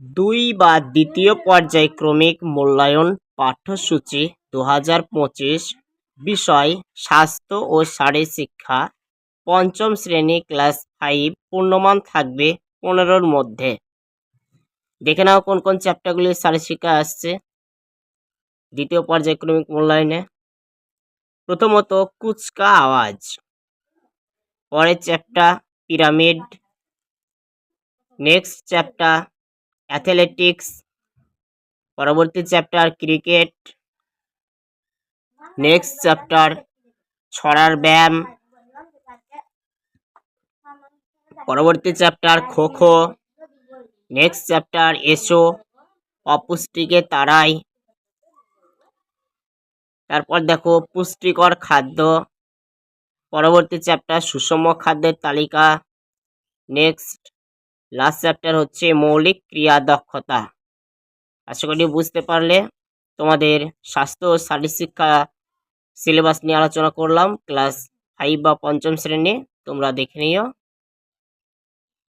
দুই বা দ্বিতীয় পর্যায়ক্রমিক মূল্যায়ন পাঠ্যসূচি দু হাজার পঁচিশ, বিষয়, স্বাস্থ্য ও শারীরশিক্ষা, পঞ্চম শ্রেণি ক্লাস ফাইভ পূর্ণমান থাকবে পনেরোর মধ্যে। দেখে নাও কোন কোন চ্যাপ্টারগুলি শারীরশিক্ষা আসছে। দ্বিতীয় পর্যায়ক্রমিক মূল্যায়নে। প্রথমত, কুচকা আওয়াজ। পরের chapter, pyramid. Next chapter athletics, পরবর্তী চ্যাপ্টার ক্রিকেট, নেক্সট চ্যাপ্টার ছড়ার ব্যায়াম, পরবর্তী chapter kho kho next chapter এসো, অপুষ্টিকে তাড়াই। তারপর দেখো পুষ্টিকর খাদ্য, পরবর্তী চ্যাপ্টার সুষম খাদ্যের তালিকা, নেক্সট লাস্ট চ্যাপ্টার হচ্ছে মৌলিক ক্রিয়া দক্ষতা। আশা করি বুঝতে পারলে তোমাদের স্বাস্থ্য ও শারীর শিক্ষা সিলেবাস নিয়ে আলোচনা করলাম। ক্লাস ফাইভ বা পঞ্চম শ্রেণি, তোমরা দেখে নিও।